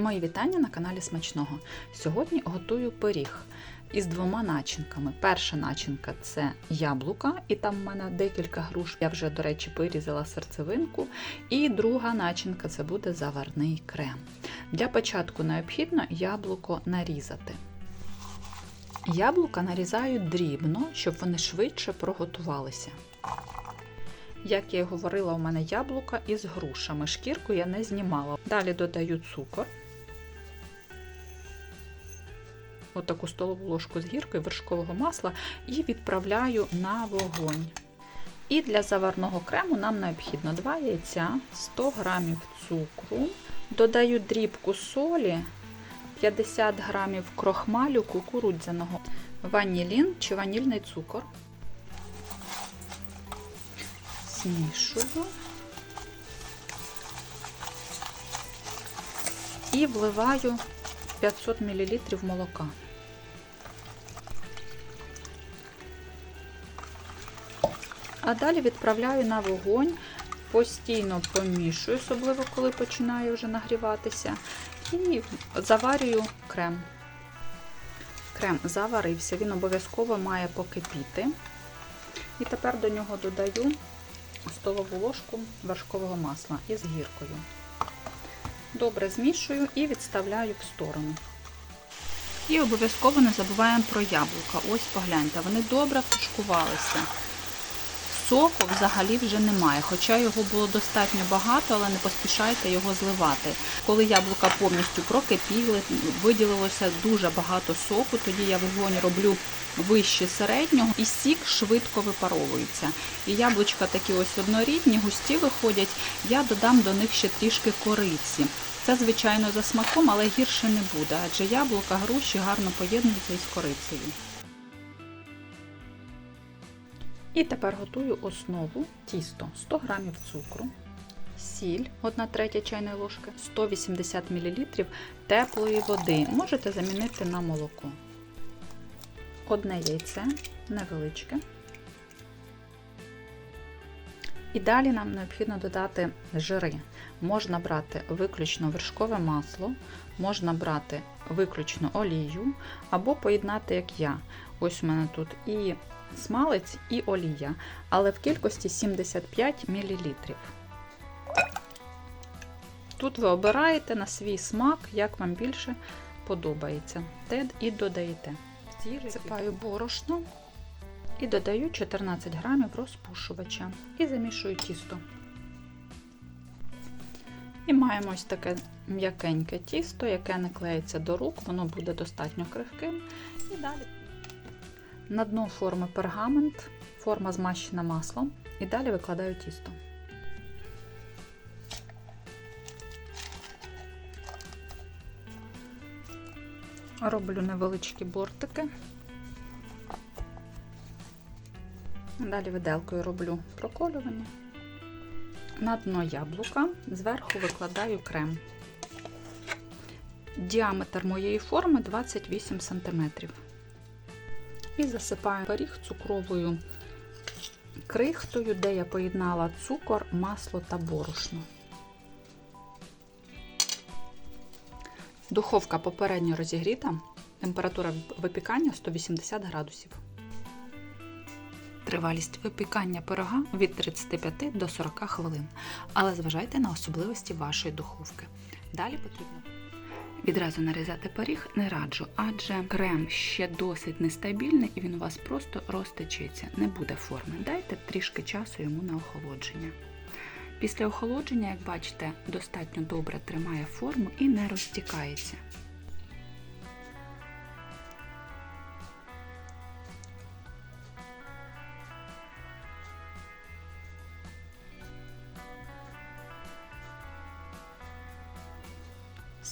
Мої вітання на каналі Смачного. Сьогодні готую пиріг із двома начинками. Перша начинка це яблука, і там в мене декілька груш. Я вже, до речі, вирізала серцевинку. І друга начинка це буде заварний крем. Для початку необхідно яблуко нарізати. Яблука нарізаю дрібно, щоб вони швидше проготувалися. Як я і говорила, у мене яблука із грушами. Шкірку я не знімала. Далі додаю цукор. Отаку столову ложку з гіркою вершкового масла і відправляю на вогонь. І для заварного крему нам необхідно 2 яйця, 100 г цукру, додаю дрібку солі, 50 г крохмалю кукурудзяного, ванілін чи ванільний цукор. Змішую і вливаю 500 мл молока. А далі відправляю на вогонь, постійно помішую, особливо коли починає вже нагріватися, і заварюю крем. Крем заварився, він обов'язково має покипіти. І тепер до нього додаю столову ложку вершкового масла із гіркою. Добре змішую і відставляю в сторону. І обов'язково не забуваємо про яблука. Ось погляньте, вони добре тушкувалися. Соку взагалі вже немає, хоча його було достатньо багато, але не поспішайте його зливати. Коли яблука повністю прокипіли, виділилося дуже багато соку, тоді я вогонь роблю вище середнього і сік швидко випаровується. І яблучка такі ось однорідні, густі виходять, я додам до них ще трішки кориці. Це, звичайно, за смаком, але гірше не буде, адже яблука, груші гарно поєднуються із корицею. І тепер готую основу тісто 100 г цукру, сіль 1 третя чайної ложки, 180 мл теплої води. Можете замінити на молоко. Одне яйце невеличке. І далі нам необхідно додати жири. Можна брати виключно вершкове масло, можна брати виключно олію, або поєднати, як я. Ось у мене тут і смалець, і олія, але в кількості 75 мл. Тут ви обираєте на свій смак, як вам більше подобається. Те і додаєте. Сипаю борошно і додаю 14 грамів розпушувача і замішую тісто. І маємо ось таке м'якеньке тісто, яке не клеїться до рук, воно буде достатньо крихким. І далі на дно форми пергамент, форма змащена маслом, і далі викладаю тісто. Роблю невеличкі бортики. Далі виделкою роблю проколювання. На дно яблука зверху викладаю крем. Діаметр моєї форми 28 см. І засипаю пиріг цукровою крихтою, де я поєднала цукор, масло та борошно. Духовка попередньо розігріта, температура випікання 180 градусів. Тривалість випікання пирога від 35 до 40 хвилин, але зважайте на особливості вашої духовки. Далі потрібно відразу нарізати пиріг не раджу, адже крем ще досить нестабільний і він у вас просто розтечеться, не буде форми. Дайте трішки часу йому на охолодження. Після охолодження, як бачите, достатньо добре тримає форму і не розтікається.